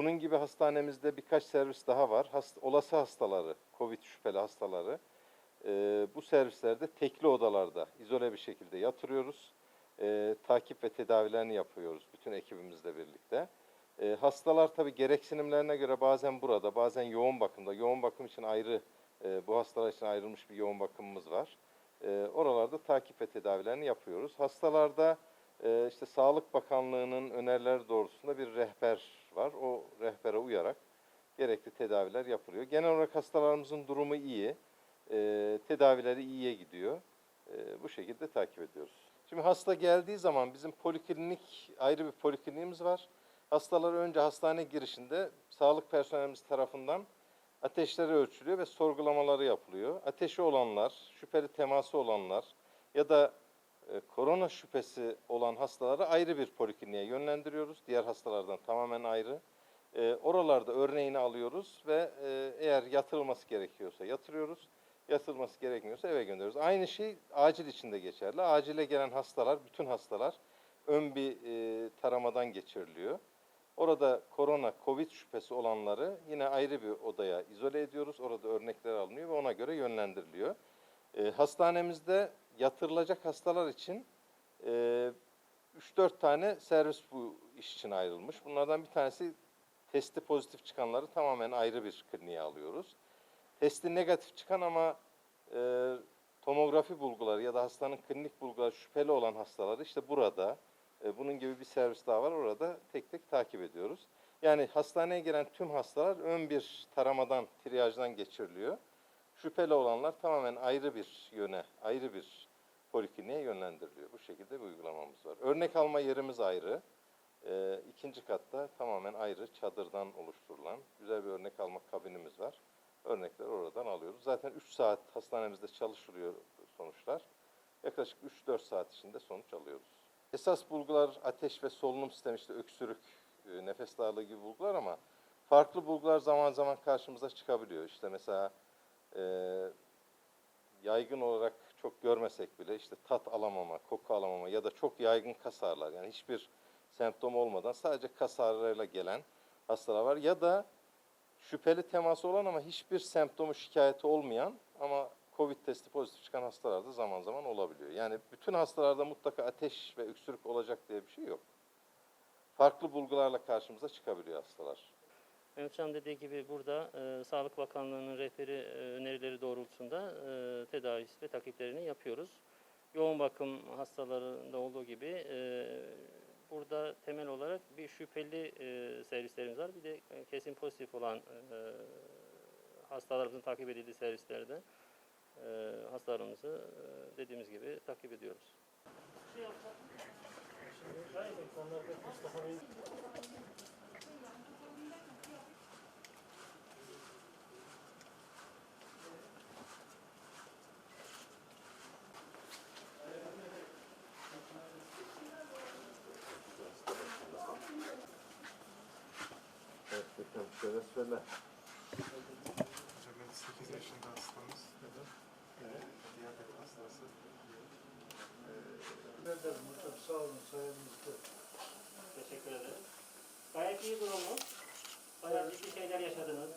bunun gibi hastanemizde birkaç servis daha var. Hast, olası hastaları, COVID şüpheli hastaları e, bu servislerde tekli odalarda izole bir şekilde yatırıyoruz. E, takip ve tedavilerini yapıyoruz bütün ekibimizle birlikte. E, hastalar tabii gereksinimlerine göre bazen burada, bazen yoğun bakımda. Yoğun bakım için ayrı, e, bu hastalar için ayrılmış bir yoğun bakımımız var. E, oralarda takip ve tedavilerini yapıyoruz. Hastalarda e, işte Sağlık Bakanlığı'nın önerileri doğrultusunda bir rehber gerekli tedaviler yapılıyor. Genel olarak hastalarımızın durumu iyi. E, tedavileri iyiye gidiyor. E, bu şekilde takip ediyoruz. Şimdi hasta geldiği zaman bizim poliklinik, ayrı bir polikliniğimiz var. Hastalar önce hastane girişinde sağlık personelimiz tarafından ateşleri ölçülüyor ve sorgulamaları yapılıyor. Ateşi olanlar, şüpheli teması olanlar ya da e, korona şüphesi olan hastaları ayrı bir polikliniğe yönlendiriyoruz. Diğer hastalardan tamamen ayrı. E, oralarda örneğini alıyoruz ve e, eğer yatırılması gerekiyorsa yatırıyoruz. Yatırılması gerekmiyorsa eve gönderiyoruz. Aynı şey acil içinde geçerli. Acile gelen hastalar, bütün hastalar ön bir e, taramadan geçiriliyor. Orada korona, covid şüphesi olanları yine ayrı bir odaya izole ediyoruz. Orada örnekler alınıyor ve ona göre yönlendiriliyor. E, hastanemizde yatırılacak hastalar için e, 3-4 tane servis bu iş için ayrılmış. Bunlardan bir tanesi testi pozitif çıkanları tamamen ayrı bir kliniğe alıyoruz. Testi negatif çıkan ama e, tomografi bulguları ya da hastanın klinik bulguları şüpheli olan hastaları işte burada e, bunun gibi bir servis daha var. Orada tek tek takip ediyoruz. Yani hastaneye giren tüm hastalar ön bir taramadan, triyajdan geçiriliyor. Şüpheli olanlar tamamen ayrı bir yöne, ayrı bir polikliniğe yönlendiriliyor. Bu şekilde bir uygulamamız var. Örnek alma yerimiz ayrı. E, ikinci katta tamamen ayrı çadırdan oluşturulan güzel bir örnek alma kabinimiz var. Örnekleri oradan alıyoruz. Zaten 3 saat hastanemizde çalışılıyor sonuçlar. Yaklaşık 3-4 saat içinde sonuç alıyoruz. Esas bulgular ateş ve solunum sistemi işte öksürük, e, nefes darlığı gibi bulgular ama farklı bulgular zaman zaman karşımıza çıkabiliyor. İşte mesela e, yaygın olarak çok görmesek bile işte tat alamama, koku alamama ya da çok yaygın kas ağrılar yani hiçbir semptom olmadan sadece kas ağrılarıyla gelen hastalar var. Ya da şüpheli teması olan ama hiçbir semptomu şikayeti olmayan ama Covid testi pozitif çıkan hastalarda zaman zaman olabiliyor. Yani bütün hastalarda mutlaka ateş ve öksürük olacak diye bir şey yok. Farklı bulgularla karşımıza çıkabiliyor hastalar. Mehmet Can dediği gibi burada e, Sağlık Bakanlığı'nın rehberi e, önerileri doğrultusunda e, tedavisi ve takiplerini yapıyoruz. Yoğun bakım hastalarında olduğu gibi e, burada temel olarak bir şüpheli e, servislerimiz var. Bir de e, kesin pozitif olan e, hastalarımızın takip edildiği servislerde e, hastalarımızı e, dediğimiz gibi takip ediyoruz. Söyle. Hocam benim 8 yaşında hastamız. Evet. Diyabet hastası. Ederim hocam sağ olun sayenizde. Teşekkür ederim. Gayet iyi durumu. Bayağı ciddi şeyler yaşadınız.